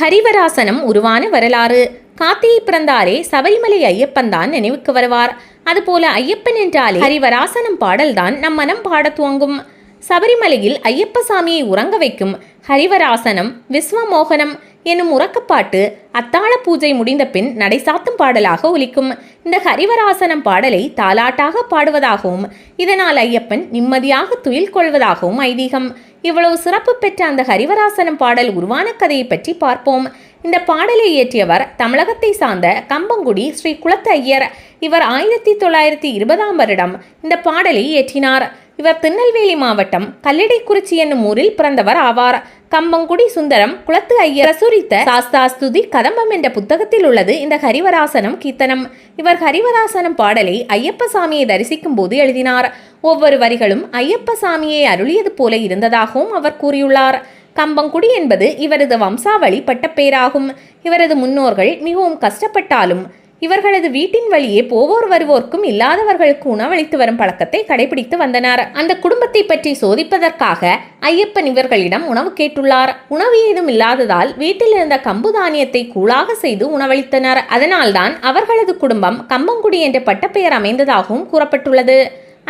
ஹரிவராசனம் உருவான வரலாறு. கார்த்திகை பிறந்தாரே சபரிமலை ஐயப்பன் தான் நினைவுக்கு வருவார். அதுபோல ஐயப்பன் என்றாலே ஹரிவராசனம் பாடல்தான் நம் மனம் பாடத் துவங்கும். சபரிமலையில் ஐயப்ப சாமியை உறங்க வைக்கும் ஹரிவராசனம் விஸ்வமோகனம் என்னும் உறக்கப்பாட்டு அத்தாள பூஜை முடிந்த பின் நடைசாத்தும் பாடலாக ஒலிக்கும். இந்த ஹரிவராசனம் பாடலை தாலாட்டாக பாடுவதாகவும் இதனால் ஐயப்பன் நிம்மதியாக துயில் கொள்வதாகவும் ஐதீகம். இவ்வளவு சிறப்பு பெற்ற அந்த ஹரிவராசனம் பாடல் உருவான கதையை பற்றி பார்ப்போம். இந்த பாடலை இயற்றியவர் தமிழகத்தை சார்ந்த கம்பங்குடி ஸ்ரீ குலத்து ஐயர். இவர் ஆயிரத்தி தொள்ளாயிரத்தி இருபதாம் வருடம் இந்த பாடலை இயற்றினார். இவர் திருநெல்வேலி மாவட்டம் கல்லிடைக்குறிச்சி என்னும் ஊரில் பிறந்தவர் ஆவார். கம்பங்குடி சுந்தரம் குளத்து ஐயர் சுரித்த சாஸ்தாஸ்துதி கதம்பம் என்ற புத்தகத்தில் உள்ளது இந்த ஹரிவராசனம் கீர்த்தனம். இவர் ஹரிவராசனம் பாடலை ஐயப்ப சாமியை தரிசிக்கும் போது எழுதினார். ஒவ்வொரு வரிகளும் ஐயப்ப சாமியை அருளியது போல இருந்ததாகவும் அவர் கூறியுள்ளார். கம்பங்குடி என்பது இவரது வம்சாவளி பட்டப்பேராகும் இவரது முன்னோர்கள் மிகவும் கஷ்டப்பட்டாலும் இவர்களது வீட்டின் வழியே போவோர் வருவோர்க்கும் இல்லாதவர்களுக்கு உணவளித்து வரும் பழக்கத்தை கடைபிடித்து வந்தனர். அந்த குடும்பத்தை பற்றி சோதிப்பதற்காக ஐயப்பன் இவர்களிடம் உணவு கேட்டுள்ளார். உணவு ஏதும் இல்லாததால் வீட்டில் இருந்த கம்பு தானியத்தை கூழாக செய்து உணவளித்தனர். அதனால்தான் அவர்களது குடும்பம் கம்பங்குடி என்ற பட்டப்பெயர் அமைந்ததாகவும் கூறப்பட்டுள்ளது.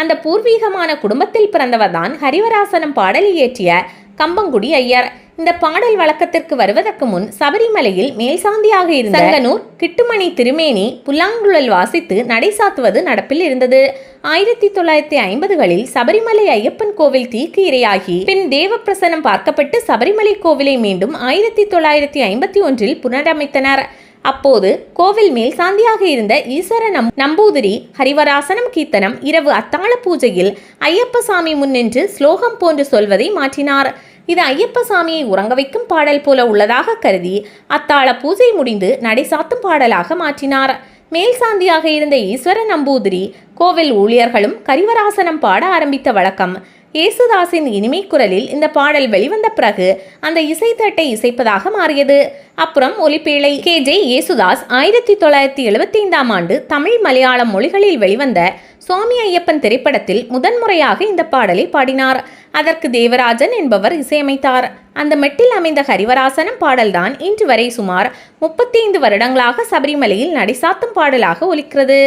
அந்த பூர்வீகமான குடும்பத்தில் பிறந்தவர்தான் ஹரிவராசனம் பாடலில் இயற்றிய கம்பங்குடி ஐயர். இந்த பாடல் வழக்கத்திற்கு வருவதற்கு முன் சபரிமலையில் மேல்சாந்தியாக இருந்த சங்கனூர் கிட்டுமணி திருமேனி புல்லாங்குழல் வாசித்து நடை சாத்துவது நடப்பில் இருந்தது. ஆயிரத்தி தொள்ளாயிரத்தி ஐம்பதுகளில் சபரிமலை ஐயப்பன் கோவில் தீக்கு இரையாகி பின் தேவப்பிரசனம் பார்க்கப்பட்டு சபரிமலை கோவிலை மீண்டும் ஆயிரத்தி தொள்ளாயிரத்தி ஐம்பத்தி ஒன்றில் புனரமைத்தனர். அப்போது கோவில் மேல் சாந்தியாக இருந்த ஈஸ்வர நம் நம்பூதிரி ஹரிவராசனம் கீர்த்தனம் இரவு அத்தாள பூஜையில் ஐயப்ப சாமி முன்னின்று ஸ்லோகம் போன்று சொல்வதை மாற்றினார். இது ஐயப்ப சாமியை உறங்க வைக்கும் பாடல் போல உள்ளதாக கருதி அத்தாள பூஜை முடிந்து நடை சாத்தும் பாடலாக மாற்றினார். மேல் சாந்தியாக இருந்த ஈஸ்வர நம்பூதிரி கோவில் ஊழியர்களும் கரிவராசனம் பாட ஆரம்பித்த வழக்கம். இயேசுதாஸின் இனிமை குரலில் இந்த பாடல் வெளிவந்த பிறகு அந்த இசைத்தட்டை இசைப்பதாக மாறியது. அப்புறம் ஒலிப்பேழை கே. ஜே. இயேசுதாஸ் ஆயிரத்தி தொள்ளாயிரத்தி எழுபத்தி ஐந்தாம் ஆண்டு தமிழ் மலையாளம் மொழிகளில் வெளிவந்த சுவாமி ஐயப்பன் திரைப்படத்தில் முதன்முறையாக இந்த பாடலை பாடினார். அதற்கு தேவராஜன் என்பவர் இசையமைத்தார். அந்த மெட்டில் அமைந்த ஹரிவராசனம் பாடல்தான் இன்று வரை சுமார் முப்பத்தி ஐந்து வருடங்களாக சபரிமலையில் நடைசாத்தும் பாடலாக ஒலிக்கிறது.